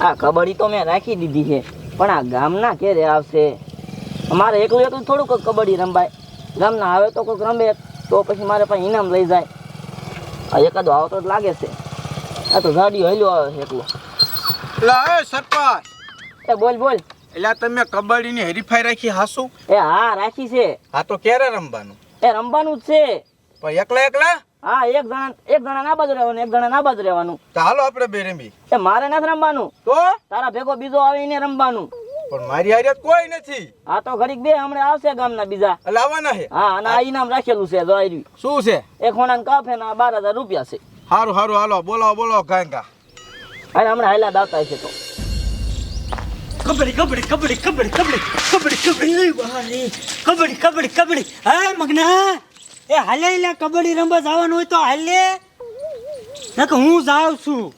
આ કબડ્ડી તો મેં રાખી દીધી છે પણ આ ગામના ક્યારે આવશે? અમારે એકલું એકલું થોડુંક કબડ્ડી રમવાય. ગામના આવે તો કોઈક રમે તો પછી મારે પાસે ઇનામ લઈ જાય. આ એકાદો આવતો જ લાગે છે. આ તો ગાડીઓ હેલો આવે છે એકલો. એટલે એ સરપંચ! એ બોલ બોલ. એટલે તમે કબડ્ડીની હરીફાઈ રાખી હાસુ? એ હા રાખી છે. હા તો ક્યારે રમવાનું? એ રમવાનું જ છે. પણ એકલા એકલા? હા એક જણા એક જણા ના બાજુ રહેવાનું એક જણા ના બાજુ રહેવાનું. ચાલો હાલો આપણે બે રમી. એ મારે નથી રમવાનું. તો? તારા ભેગો બીજો આવીને રમવાનું. પણ મારી હારે કોઈ નથી. આ તો ઘડીક બે હમણાં આવશે ગામના બીજા. એટલે આવવાના છે? હા અને આ ઇનામ રાખેલું છે જો આર્યું શું છે? એક હોના કાફ ને આ બાર હજાર રૂપિયા છે. સારું સારું હાલો બોલાવો બોલાવો ગાંગા. અરે હમણાં હાલા દાતા છે તો. કબડી કબડી કબડી કબડી કબડી કબડી કબડી કબડી કબડી કબડ્ડી. હા મગના? એ હાલે લે કબડ્ડી રમવા જવાનું હોય તો હાલે. નકર હું જાઉં છું.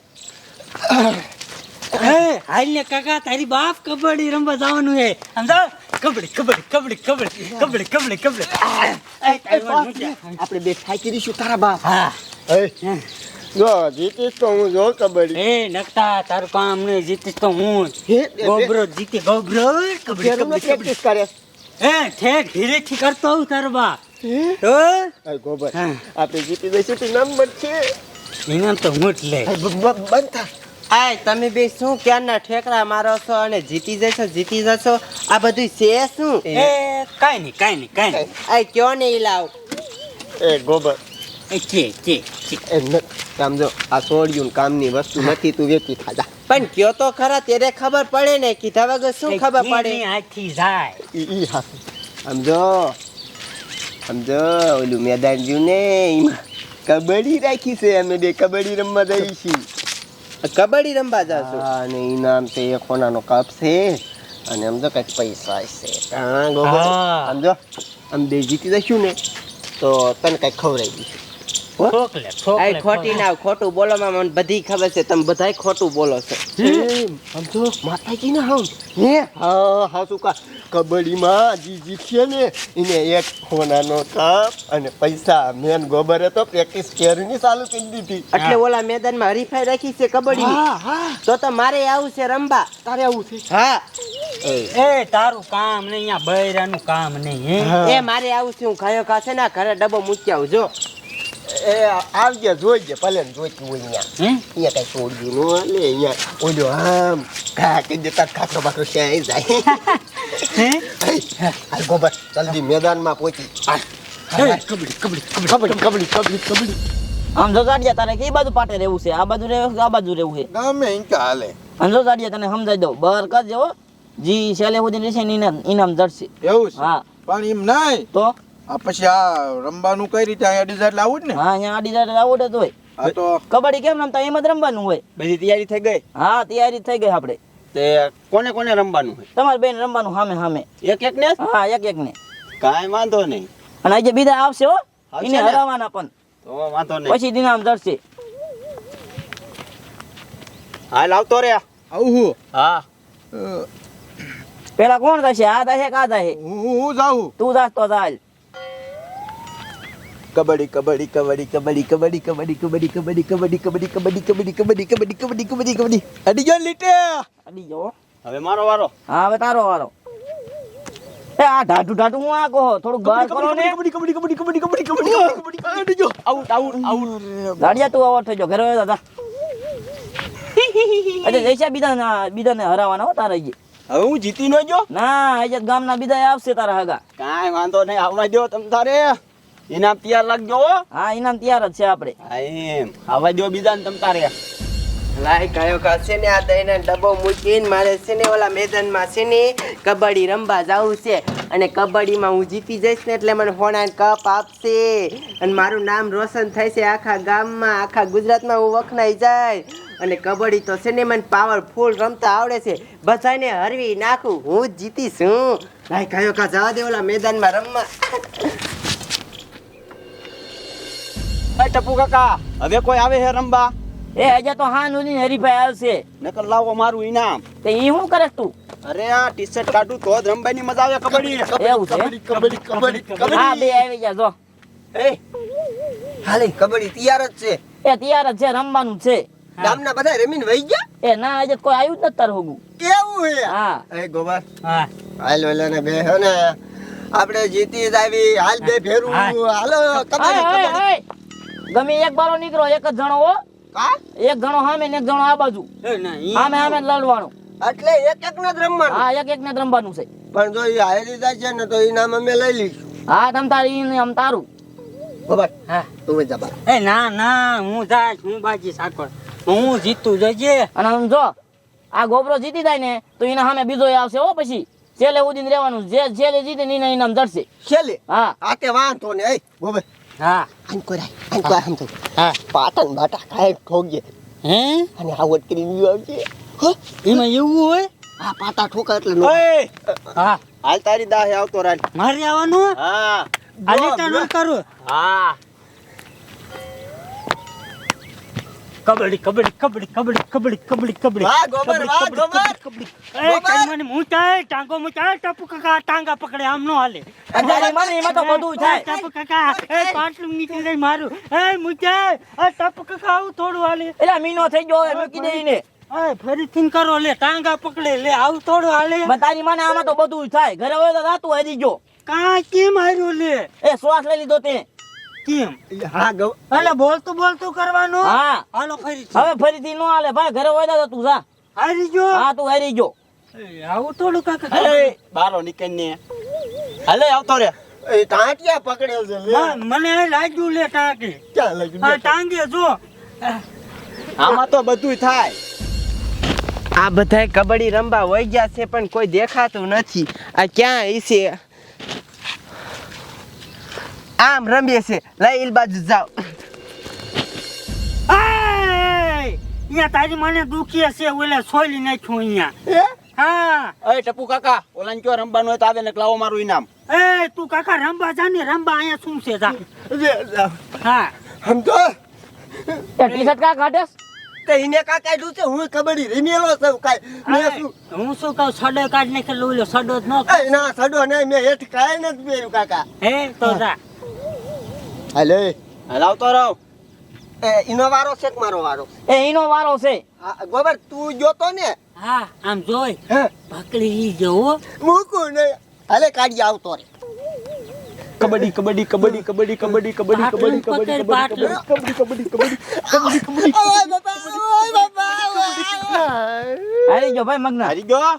હે હાલ ને કાકા તારી બાપ કબડ્ડી રમવા જવાનું હે. સમજાવ? કબડ્ડી કબડ્ડી કબડ્ડી કબડ્ડી કબડ્ડી કબડ્ડી કબડ્ડી. આપણે બે થાકી રહીશું તારા બાપ. હા. જો જીતીશ તો હું જો કબડ્ડી. એ નકતા તારું કામ નહીં જીતીશ તો હું. ગોબરો જીતી ગોબરો કબડ્ડી કબડ્ડી કબડ્ડી. કરે. એ ઠેક ધીરેથી કરતો હું તારો બાપ. હે? ગોબર આપણે જીતી દઈશું તો નંબર છે. ઇનામ તો હું જ લે અરે બ- બ- બંધ થા. આય તમે બે શું ક્યારના ઠેકડા મારો છો અને જીતી જશો જીતી જશો? આ બધું છે શું? એ. કાઈ નહીં કાઈ નહીં કાઈ નહીં. આય કયો નહીં લાવ? એ ગોબર. એ કે કે કે. એ સમજો આ સોડિયું કામની વસ્તુ નથી તું વેચી ખાધા પણ કયો તો ખરા ત્યારે ખબર પડે ને કીધા વગર શું ખબર પડે? હાથથી જાય. ઈ ઈ સમજો. સમજો ઓલું મેદાન જ્યું ને એમાં. કબડ્ડી રાખી છે અમે બે કબડ્ડી રમવા જઈશું કબડ્ડી રમવા જશો? હા અને ઇનામ તે એક કોનાનો કપ છે. અને સમજો કંઈક પૈસા છે. સમજો આમ બે જીતી જશું ને તો તને કંઈક ખવડાવી દઈશું. ખોટી ના ખોટું બોલોમાં મને બધી ખબર છે તમે બધાય ખોટું બોલો છો. સમજો માતાજી ના હમ હે? હા હા શું કા? કબડ્ડીમાં જે જીતશે ને એને એક સોનાનો કપ અને પૈસા. મેન ગોબર હતો પ્રેક્ટિસ કેરની ચાલુ કરી દીધી. એટલે ઓલા મેદાનમાં હરીફાઈ રાખી છે કબડ્ડી. હા હા. તો તો મારે આવું છે રમવા તારે આવું છે? હા. એ. તારું કામ નહીં અહીંયા બૈરાનું કામ નહીં એ મારે આવું છે હું ખાયો ખાશે ને ઘરે ડબ્બો મૂકી આવજો એ આવજે જોઈજે ભલે જોઈતું હોય અહીંયા. હે? અહીંયા કઈ છોડ્યું નો એટલે અહીંયા ઓલો આમ ઘા કે જતા ખાખરો બાખરો ક્યાંય જાય. હે? ગોબર જલ્દી મેદાનમાં પહોંચી. હાલ. એ, કબડ્ડી કબડ્ડી કબડ્ડી કબડ્ડી કબડ્ડી કબડ્ડી આમ જો જાડિયા તારે કઈ બાજુ પાટે રહેવું છે આ બાજુ રહેવું આ બાજુ રહેવું છે? ગમે ઇન્કા હાલે. અને જાડિયા તને સમજાઈ દઉં. બર કરજે હો. જી સુધી રહેશે ને ઇનામ ઇનામ જડશે. એવું છે? હા. પણ એમ નહીં. તો? આ પછી આ રમવાનું કઈ રીતે અહીંયા ડિઝાઇન લાવવું જ ને? હા અહીંયા જાડે જ હોય. તો કબડ્ડી કેમ રમતા? એમ જ રમવાનું હોય. બધી તૈયારી થઈ ગઈ? હા તૈયારી થઈ ગઈ આપણે તે કોને કોને રમવાનું હોય? તમારે બેન રમવાનું સામે સામે એક એક ને હા એક એક ને કાંઈ વાંધો નહીં. અને આજે બીજા આવશે હો. એને હરાવવાના પણ. તો વાંધો નહીં. પછી દિનામ ધરશે. હાલ આવતો રે આવું હું? હા. પેલા કોણ થશે? આ થશે કા થશે? હું હું- હું જાઉં. તું જાસ તો ચાલ કબડ્ડી કબડ્ડી કબડ્ડી કબડ્ડી કબડ્ડી કબડ્ડી કબડ્ડી કબડ્ડી કબડ્ડી કબડ્ડી કબડ્ડી કબડ્ડી કબડ્ડી કબડ્ડી કબડ્ડી કબડ્ડી કબડ્ડી અડી ગયો લીટે અડી ગયો હવે મારો વારો હા હવે તારો વારો એ આ ઢાઢું ઢાઢું હું આ કહો થોડું બહાર કરો ને કબડ્ડી કબડ્ડી કબડ્ડી કબડ્ડી કબડ્ડી કબડ્ડી કબડ્ડી અડી ગયો આઉટ આઉટ આઉટ ગાડિયા તું આવો થઈ ગયો ઘરે દાદા અરે જઈશા બીજા બીજાને હરાવાના હો તારા હજી. હવે હું જીતી નો જો ના અહીંયા ગામના બીજા આવશે તારા હગા કાંઈ વાંધો નહીં આવવા દો તમ તારે ઇનામ તૈયાર લાગજો હો. હા ઇનામ તૈયાર જ છે આપણે. હા એમ. આવા જો બીજા ને તમ તારે. લાય કયો કાશે ને આ દઈને ડબ્બો મૂકીને મારે છે ને ઓલા મેદાનમાં છે ને કબડ્ડી રમવા જવું છે. અને કબડ્ડીમાં હું જીતી જઈશ ને એટલે મને ફોણા કપ આપશે. અને મારું નામ રોશન થાય છે આખા ગામમાં આખા ગુજરાતમાં હું વખણાઈ જાય. અને કબડ્ડી તો છે ને મને પાવરફુલ રમતા આવડે છે. બધાને હરવી નાખું હું જ જીતીશ હું. લાય કયો કા જવા દે ઓલા મેદાનમાં રમવા. ટપુ કાકા હવે કોઈ આવે છે રમવા એ આજે તો હા નું હરીફાઈ આવશે નકર લાવો મારું ઇનામ તે ઈ હું કરે તું? અરે આ ટી શર્ટ કાઢું તો જ રમવાની મજા આવે કબડ્ડી. એવું છે? કબડ્ડી કબડ્ડી હા બે આવી જા જો. એ. હાલે કબડ્ડી તૈયાર જ છે. એ તૈયાર જ છે રમવાનું છે. ગામના બધા રમીને વહી ગયા? એ ના આજે કોઈ આવ્યું જ તાર હોગું. કેવું હે? હા. એ ગોબર. હા. હાલ ઓલાને બે હે ને. આપણે જીતી જ આવી. હાલ બે ફેરું હાલો કબડ્ડી કબડ્ડી ગમે એક બારો નીકળો એક જ જણો હો. કા? એક જણો સામે ને એક જણો આ બાજુ. હામે હામે ઈ સામે સામે લડવાનું એટલે એક એક ને જ રમવાનું? હા એક એક ને જ રમવાનું છે. પણ જો એ હારી જાય છે ને તો ઇનામ અમે લઈ લઈશું. હા તમ તારી ઈ ને આમ તારું. બબર હા. તું જ જા એ ના ના હું જાય હું બાજી સાકળ હું જીતું જજે. અને આમ જો આ ગોબરો જીતી જાય ને તો એના સામે બીજો આવશે હો પછી. છેલ્લે ઉદીન રહેવાનું જે છેલ્લે જીતે ને એના ઇનામ જડશે. છેલ્લે? હા. આ તે વાંધો ને એ ગોબર. હા આન કોરાય આન કોરાય આમ તો હા પાટણ બાટા ખાય ઠોકીએ હે અને આવડ કરી આવશે હો એમાં એવું હોય હા પાટા ઠોકા એટલે નો હા હાલ તારી દાહે આવતો રાજ મારે આવવાનું હા આજે તો ન કરું હા કબડ્ડી કબડ્ડી કબડ્ડી કબડ્ડી કબડ્ડી કબડ્ડી કબડ્ડી. વાહ, ગોબર, વાહ, ગોબર. એ કઈ મને મૂંચાય ટાંગો મૂંચાય ટપુ કાકા ટાંગા પકડે આમ નો હાલે. અજારી મને એમાં તો બધું જાય. ટપુ કાકા એ પાટલું નીચે જાય મારું. એ મૂંચાય. એ ટપુ કાકા આવું થોડું હાલે. એટલે મીનો થઈ ગયો હવે મૂકી દે ને એ ફરીથી કરો લે ટાંગા પકડે લે આવું થોડું હાલે. તારી માને આમાં તો બધું થાય. ઘરે હોય તો રાતું હરી ગયો. કાં કેમ હાર્યું લે? એ શ્વાસ લઈ લીધો તે. કેમ? હા ગો એટલે બોલતું બોલતું કરવાનું? હા. હાલો ફરી હવે ફરીથી નો હાલે. ભાઈ ઘરે હોય તો તું જા. હારી ગયો હા તું હારી ગયો આવું થોડું કાકા બારો નીકળને હાલે આવતો રે. એ ટાંટિયા પકડેલ છે મને લાગ્યું લે ટાંકી. ક્યાં લાગ્યું? આ ટાંગે જો. આમાં તો બધું થાય. આ બધાય કબડ્ડી રમવા વહી ગયા છે પણ કોઈ દેખાતું નથી. આ ક્યાં હશે આમ રમીએ છે લઈ ઈલ બાજુ જાઓ. અહીંયા તારી મને દુખીએ છે ઓલે છોલી નાખ્યું અહીંયા. હે? હા. અય ટપુ કાકા ઓલાને કયો રમવાનું હોય તો આવે ને લાવો મારું ઇનામ એ તું કાકા રમવા જા ને રંબા અહીંયા શું છે જા. હા. આમ તો એ ટી શર્ટ કા કાઢેસ તે એને કાકા દુ છે? હું કબડ્ડી રમેલો છું કાઈ. મેં શું? હું શું કહું સડો કાઢ નાખે લો સડો જ ન એ ના સડો નહીં મેં હેઠ કાઈ નથી પહેર્યું કાકા. હે તો જા. હાલે હાલ તો રહો એ એનો વારો છે કે મારો વારો એ એનો વારો છે ગોબર તું જોતો ને હા આમ જોઈ હે પકડી જવો મૂકું ને હાલે કાઢી આવતો રે કબડ્ડી કબડ્ડી કબડ્ડી કબડ્ડી કબડ્ડી કબડ્ડી કબડ્ડી કબડ્ડી કબડ્ડી. કબડ્ડી કબડ્ડી કબડ્ડી કબડ્ડી ઓય બાપા ઓય બાપા. હારી ગયો ભાઈ મગના હારી ગયો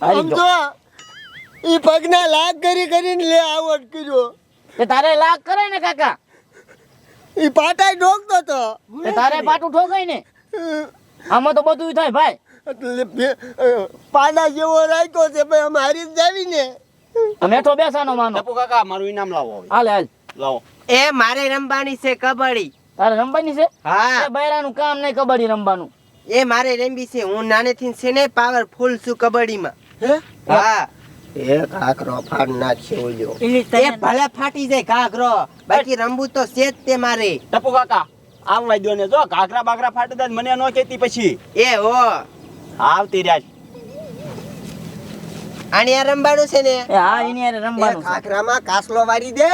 હારી ગયો ઈ પગના લાગ કરી કરીને લે આવડ કર્યો તે તારે લાગ કરે ને કાકા. ઈ પાટાય ઠોકતો તો. તે તારે પાટું ઠોકાય ને. આમાં તો બધું થાય ભાઈ. પાડા જેવો રાખ્યો છે ભાઈ અમે હારી જ જાવી ને. મેઠો બેસાનો માનો. ટપુ કાકા મારું ઇનામ લાવો હાલ હાલે. લાવો. એ મારે રમવાની છે કબડ્ડી. તારે રમવાની છે? હા. એ બૈરાનું કામ નહીં કબડ્ડી રમવાનું. એ મારે રમવી છે. હું નાનેથી છે ને પાવરફુલ છું કબડ્ડીમાં. હે? હા. એ કાકરો ફાડ નાખ્યો ઓલ્યો. એ ભલે ફાટી જાય ઘાઘરો. બાકી રમવું તો છે જ તે મારે. ટપુ કાકા આવવા દો ને જો ઘાઘરા બાઘરા ફાટી જાય મને ન કહેતી પછી. એ હો. આવતી રહ્યા આની આ રમવાનું છે ને? હા એની હારે રમવાનું કાકરામાં કાસલો વાળી દે.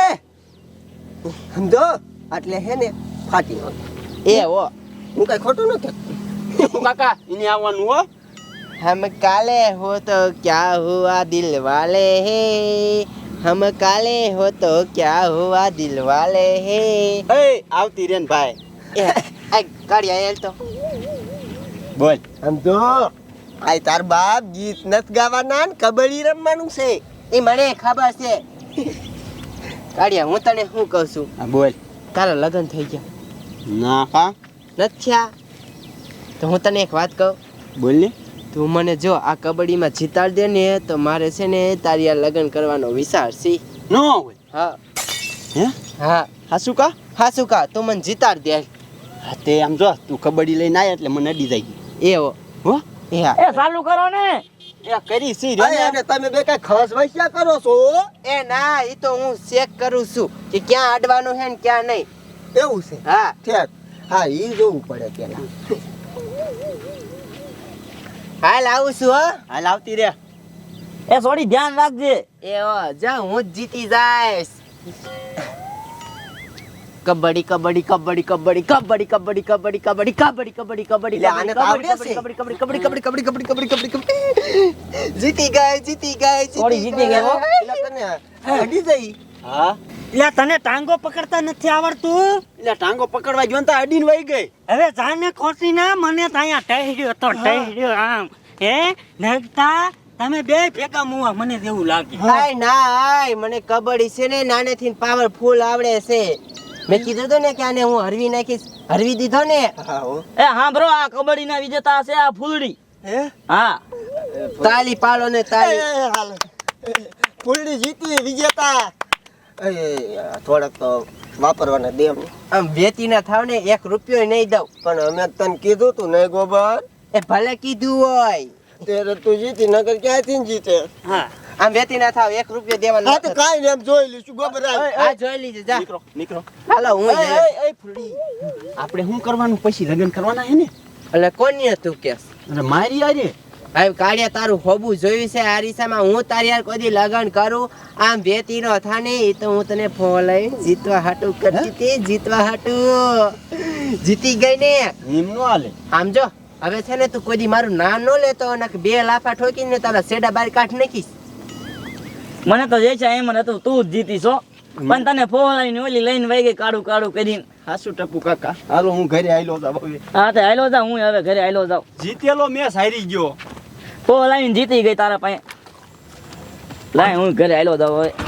સમજો? એટલે હે ને ફાટી એ હો. હું કઈ ખોટું નથી કાકા એને આવવાનું હો. हम काले हो तो क्या हुआ दिल वाले हे हम काले हो તો क्या हुआ दिल वाले हे એ આવતી રે ને ભાઈ એ આ ગાડી આયેલ તો બોલ સમજો આય તાર બાપ ગીત નથી ગાવાના ને કબડ્ડી રમવાનું છે એ મને ખબર છે કાઢિયા હું તને શું કહું છું હા બોલ તારા લગ્ન થઈ ગયા ના કા નથી થયા તો હું તને એક વાત કહું બોલ ને તું મને જો આ કબડ્ડીમાં જીતાડ દે ને તો મારે છે ને તારી આ લગ્ન કરવાનો વિચાર છે. નો હોય. હા. હે? હા. હા શું કા? હા શું કા? તું મને જીતાડ દે. હા તે આમ જો તું કબડ્ડી લઈને આય એટલે મને અડી જાય. એવો. હો? એ હા. એ ચાલુ કરો ને. એ કરી સી રે તમે બે કઈ ખસ વસ્યા કરો છો? એ ના એ તો હું ચેક કરું છું કે ક્યાં અડવાનું છે ને ક્યાં નહીં. એવું છે? હા. ઠેક હા ઈ જોવું પડે પેલા. હાલ આવું છું હો હાલ આવતી રે એ થોડી ધ્યાન રાખજે એ જા હું જ જીતી જાઈશ કબડ્ડી કબડ્ડી કબડ્ડી કબડ્ડી કબડ્ડી કબડ્ડી કબડ્ડી કબડ્ડી કબડ્ડી કબડ્ડી કબડ્ડી એટલે આને તો આવડે છે. કબડ્ડી કબડ્ડી કબડ્ડી કબડ્ડી કબડ્ડી કબડ્ડી કબડ્ડી કબડ્ડી જીતી ગઈ જીતી ગઈ થોડી જીતી ગઈ હો. એટલે તને હડી જઈ હા? એટલે તને ટાંગો પકડતા નથી આવડતું? એટલે ટાંગો પકડવા ગયો તા અડીન વહી ગઈ. હવે જાને ખોટી ના મને તો અહીંયા ટહેર્યો તો ટહેર્યો આમ. હે નગતા તમે બે ભેગા મુવા મને જેવું લાગે. હાય ના હાય મને કબડ્ડી છે ને નાનેથી પાવરફુલ આવડે છે. મેં કીધું તો ને કે આને હું હરવી નાખીશ. હરવી દીધો ને? એ હા. બ્રો આ કબડ્ડી ના વિજેતા છે આ ફૂલડી. હે? હા. તાલી પાડો ને તાલી. ફૂલડી જીતી વિજેતા. થોડાક તો વાપરવાના દે આમ વેતી ના થાવ ને એક રૂપિયો નહીં દઉં. પણ અમે તને કીધું તું નહીં ગોબર. એ ભલે કીધું હોય. ત્યારે તું જીતી નગર ક્યાંથી જીતે? હા. આમ વેતી ના થાવ એક રૂપિયો દેવાનો હા તો કાઈ ને એમ જોઈ લઈશું. ગોબર. આ જોઈ લીધે જા. નીકળો નીકળો. હાલો હું એ, એ, એ, આપણે શું કરવાનું? પછી લગ્ન કરવાના હે ને? એટલે કોની હતું કેસ? અરે મારી આજે હવે કાળિયા તારું હોબું જોયું છે આ રીસામાં હું તારી યાર કોઈ લગન કરું. આમ વેતી નો થાને એ તો હું તને ફોન લઈ જીતવા હાટુ કરતી હતી. જીતવા હાટુ. જીતી ગઈ ને. એમ નો હાલે. આમ જો હવે છે ને તું કોઈ દી મારું નામ નો લેતો અને બે લાફા ઠોકીને તારા સેડા બાર કાઢ નાખીશ. મને તો જે છે એમ મને હતું તું જ જીતીશો પણ તને ફોલાઈને ઓલી લઈને વહી ગઈ કાળું કાળું કરીને. હાસુ ટપુ કાકા. હાલો હું ઘરે આયલો જાવ હા તો આયલો જાવ હું હવે ઘરે આયલો જાઉં. જીતેલો મેં સારી ગયો. ઓ લાઈન જીતી ગઈ તારા પાસે. લાઈ હું ઘરે આવેલો દવા